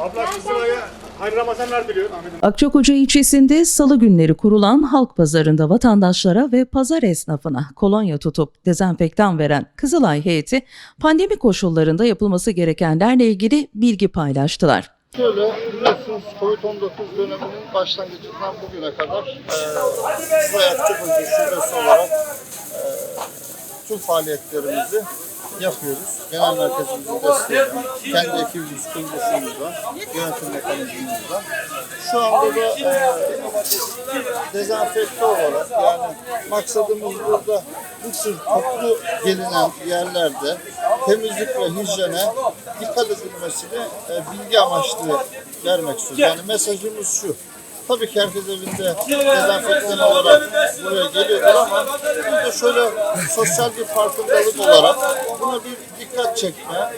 Abla Kızılay'a hayırlı Ramazanlar diliyorum. Akçakoca ilçesinde salı günleri kurulan halk pazarında vatandaşlara ve pazar esnafına kolonya tutup dezenfektan veren Kızılay heyeti pandemi koşullarında yapılması gerekenlerle ilgili bilgi paylaştılar. Şöyle biliyorsunuz Covid-19 döneminin başlangıcından bugüne kadar e, Kızılay Akçakoca olarak e, tüm faaliyetlerimizi yapıyoruz. Genel merkezimizin desteğiyle, kendi ekibimiz, kuruluşumuzla, yönetim mekanizmamızla. Şu anda da e, dezenfekte olarak yani maksadımız burada bu tür toplu gelinen yerlerde temizlik ve hijyene dikkat edilmesini e, bilgi amaçlı vermek istiyoruz. Yani mesajımız şu. Tabii ki herkes evinde dezenfektan olarak buraya geliyorlar ama bir de şöyle sosyal bir farkındalık olarak buna bir dikkat çekme,